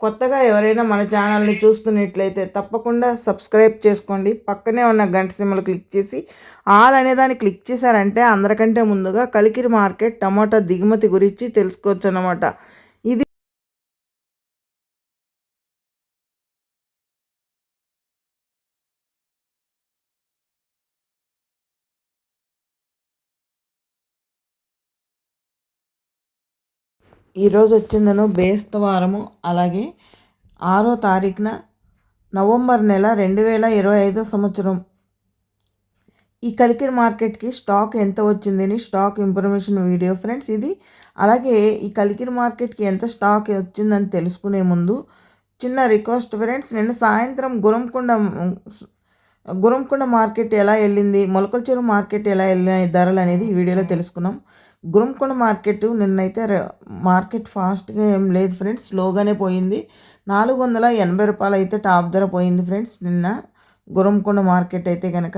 కొత్తగా ఎవరైనా మన ఛానల్ని చూస్తున్నట్లయితే తప్పకుండా సబ్స్క్రైబ్ చేసుకోండి. పక్కనే ఉన్న గంట సిమ్మలు క్లిక్ చేసి ఆల్ అనే దాన్ని క్లిక్ చేశారంటే అందరికంటే ముందుగా కలికిరి మార్కెట్ టమాటా దిగుమతి గురించి తెలుసుకోవచ్చు అన్నమాట ఇది ఈరోజు వచ్చిందను బేస్తవారము అలాగే ఆరో తారీఖున నవంబర్ నెల రెండు వేల ఇరవై ఐదో సంవత్సరం. ఈ కలికిరి మార్కెట్కి స్టాక్ ఎంత వచ్చిందని స్టాక్ ఇన్ఫర్మేషన్ వీడియో ఫ్రెండ్స్ ఇది. అలాగే ఈ కలికిరి మార్కెట్కి ఎంత స్టాక్ వచ్చిందని తెలుసుకునే ముందు చిన్న రిక్వెస్ట్ ఫ్రెండ్స్ నేను సాయంత్రం గురంకొండ గురంకొండ మార్కెట్ ఎలా వెళ్ళింది మొలకల చెరువు మార్కెట్ ఎలా వెళ్ళినాయి ధరలు అనేది ఈ వీడియోలో తెలుసుకున్నాం. గురంకొండ మార్కెట్ నిన్నైతే మార్కెట్ ఫాస్ట్గా ఏం లేదు ఫ్రెండ్స్ స్లోగానే పోయింది. నాలుగు వందల ఎనభై రూపాయలు అయితే టాప్ ధర పోయింది ఫ్రెండ్స్ నిన్న గురంకొండ మార్కెట్ అయితే కనుక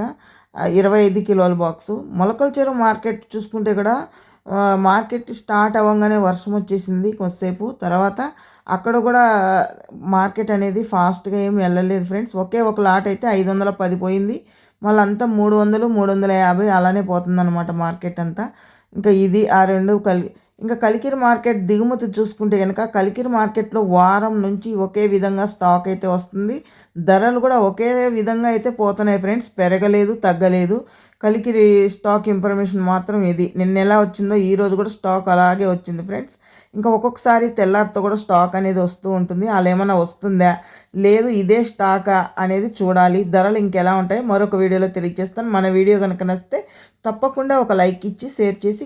ఇరవై ఐదు కిలోల బాక్సు. మొలకల చెరువు మార్కెట్ చూసుకుంటే కూడా మార్కెట్ స్టార్ట్ అవ్వగానే వర్షం వచ్చేసింది కొద్దిసేపు. తర్వాత అక్కడ కూడా మార్కెట్ అనేది ఫాస్ట్గా ఏం వెళ్ళలేదు ఫ్రెండ్స్. ఒకే ఒక లాట్ అయితే ఐదు వందల పది పోయింది. మళ్ళీ అంతా మూడు వందలు మూడు వందల యాభై అలానే పోతుందన్నమాట మార్కెట్ అంతా. ఇంకా ఇది ఆ రెండు కలి ఇంకా కలికిరి మార్కెట్ దిగుమతి చూసుకుంటే కనుక కలికిరి మార్కెట్లో వారం నుంచి ఒకే విధంగా స్టాక్ అయితే వస్తుంది. ధరలు కూడా ఒకే విధంగా అయితే పోతున్నాయి ఫ్రెండ్స్. పెరగలేదు తగ్గలేదు. కలికి స్టాక్ ఇన్ఫర్మేషన్ మాత్రం ఇది. నిన్న ఎలా వచ్చిందో ఈ రోజు కూడా స్టాక్ అలాగే వచ్చింది ఫ్రెండ్స్ ఇంకా ఒక్కొక్కసారి తెల్లారితో కూడా స్టాక్ అనేది వస్తూ ఉంటుంది. అలా ఏమైనా వస్తుందా? లేదు ఇదే స్టాకా అనేది చూడాలి. ధరలు ఇంకెలా ఉంటాయి మరొక వీడియోలో తెలియజేస్తాను. మన వీడియో కనుక నచ్చితే తప్పకుండా ఒక లైక్ ఇచ్చి షేర్ చేసి